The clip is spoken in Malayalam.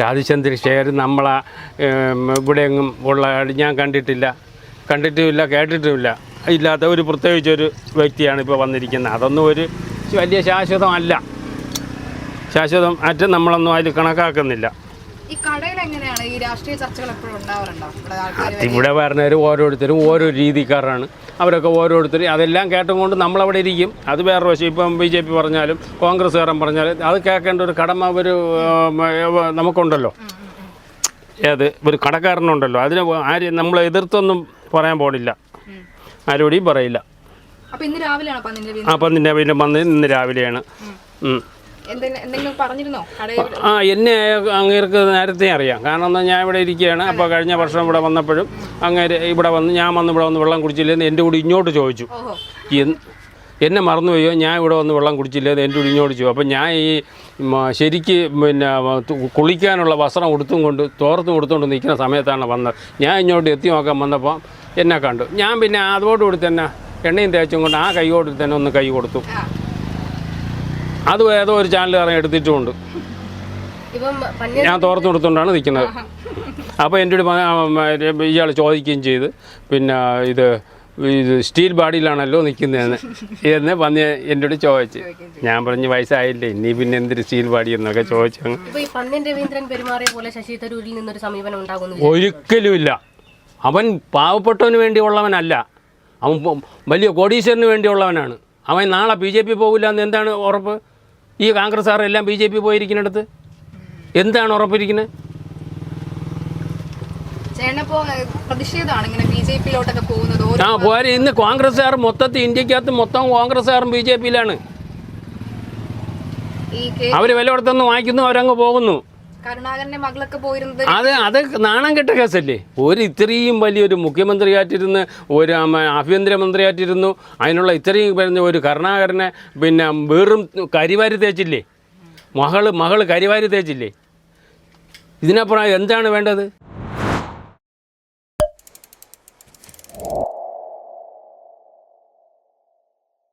രാജചന്ദ്രശേഖരൻ നമ്മളെ ഇവിടെയെങ്ങും ഉള്ള ഞാൻ കണ്ടിട്ടില്ല. കണ്ടിട്ടുമില്ല കേട്ടിട്ടുമില്ല. ഇല്ലാത്ത ഒരു പ്രത്യേകിച്ച് ഒരു വ്യക്തിയാണ് ഇപ്പോൾ വന്നിരിക്കുന്നത്. അതൊന്നും ഒരു വലിയ ശാശ്വതമല്ല. ശാശ്വതം ആയിട്ട് നമ്മളൊന്നും അതിൽ കണക്കാക്കുന്നില്ല. ഈ കടയിൽ എങ്ങനെയാണ് ഈ രാഷ്ട്രീയ ചർച്ചകൾ എപ്പോഴും ഉണ്ടാവാറുണ്ടോ? വരുന്നവർ ഓരോരുത്തരും ഓരോ രീതിക്കാരാണ്. അവരൊക്കെ ഓരോരുത്തരും അതെല്ലാം കേട്ടുകൊണ്ട് നമ്മളവിടെ ഇരിക്കും. അത് വേറെ വശം. ഇപ്പം ബി ജെ പി പറഞ്ഞാലും കോൺഗ്രസ്സുകാരൻ പറഞ്ഞാലും അത് കേൾക്കേണ്ട ഒരു കടമ ഒരു നമുക്കുണ്ടല്ലോ. ഏത്? ഒരു കടക്കാരനുണ്ടല്ലോ. അതിന് ആര് നമ്മൾ എതിർത്തൊന്നും പറയാൻ പോണില്ല. ആരോടെയും പറയില്ല. അപ്പം ഇന്ന് രാവിലെയാണ് അപ്പം നിന്നെ പിന്നെ വന്ന് ഇന്ന് രാവിലെയാണ്. ആ എന്നെ അങ്ങേർക്ക് നേരത്തെ അറിയാം. കാരണം എന്നാൽ ഞാൻ ഇവിടെ ഇരിക്കുകയാണ്. അപ്പോൾ കഴിഞ്ഞ വർഷം ഇവിടെ വന്നപ്പോഴും അങ്ങേര് ഇവിടെ വന്ന് ഞാൻ വന്ന് ഇവിടെ വന്ന് വെള്ളം കുടിച്ചില്ലെന്ന് എന്റെ കൂടി ഇങ്ങോട്ട് ചോദിച്ചു. എന്നെ മറന്നുപോയോ? ഞാൻ ഇവിടെ വന്ന് വെള്ളം കുടിച്ചില്ല എന്റെ കൂടി ഇങ്ങോട്ട് ചോദിച്ചു. അപ്പോൾ ഞാൻ ഈ ശരിക്ക് പിന്നെ കുളിക്കാനുള്ള വസ്ത്രം ഉടുത്തും കൊണ്ട് തോർത്തും കൊടുത്തുകൊണ്ട് നിൽക്കുന്ന സമയത്താണ് വന്നത്. ഞാൻ ഇങ്ങോട്ട് എത്തി നോക്കാൻ വന്നപ്പോൾ എന്നെ കണ്ടു. ഞാൻ പിന്നെ അതോടുകൂടി തന്നെ എണ്ണയും തേച്ചും കൊണ്ട് ആ കൈയോട് തന്നെ ഒന്ന് കൈ കൊടുത്തു. അത് ഏതോ ഒരു ചാനൽ ചാനലുകാരൻ എടുത്തിട്ടുമുണ്ട്. ഞാൻ തോർത്ത് കൊടുത്തുകൊണ്ടാണ് നിൽക്കുന്നത് അപ്പോൾ എന്റെ ഒരു ഇയാൾ ചോദിക്കുകയും ചെയ്ത് പിന്നെ ഇത് ഇത് സ്റ്റീൽ ബാഡിയിലാണല്ലോ നിൽക്കുന്നതെന്ന് എന്ന് വന്ന് എന്റെ അടുത്ത് ചോദിച്ച്. ഞാൻ പറഞ്ഞ് വയസ്സായില്ലേ ഇനി പിന്നെ എന്തൊരു സ്റ്റീൽ ബാഡി എന്നൊക്കെ ചോദിച്ചു ഒരിക്കലുമില്ല. അവൻ പാവപ്പെട്ടവന് വേണ്ടിയുള്ളവനല്ല. അവൻ വലിയ കോടീശ്വരന് വേണ്ടിയുള്ളവനാണ്. അവൻ നാളെ ബി ജെ പി പോകില്ല എന്ന് എന്താണ് ഉറപ്പ്? ഈ കോൺഗ്രസ് എല്ലാം ബി ജെ പി പോയിരിക്കുന്നിടത്ത്? എന്താണ് ഉറപ്പിരിക്കുന്നത് ആ പോരെ ഇന്ന് കോൺഗ്രസ്സുകാർ മൊത്തത്തിൽ ഇന്ത്യക്കകത്ത് മൊത്തം കോൺഗ്രസ്സുകാരും ബി ജെ പിയിലാണ്. അവർ വില കൊടുത്തൊന്ന് വാങ്ങിക്കുന്നു അവരങ്ങ് പോകുന്നു. മകളൊക്കെ പോയിരുന്നത്? അത് അത് നാണം കെട്ട കേസല്ലേ? ഒരു ഇത്രയും വലിയൊരു മുഖ്യമന്ത്രിയായിട്ടിരുന്ന് ഒരു ആഭ്യന്തരമന്ത്രിയായിട്ടിരുന്നു. അതിനുള്ള ഇത്രയും പറഞ്ഞ ഒരു കരുണാകരനെ പിന്നെ വെറും കരിവാരി തേച്ചില്ലേ? മകൾ മകൾ കരിവാരി തേച്ചില്ലേ? ഇതിനപ്പുറം എന്താണ് വേണ്ടത്?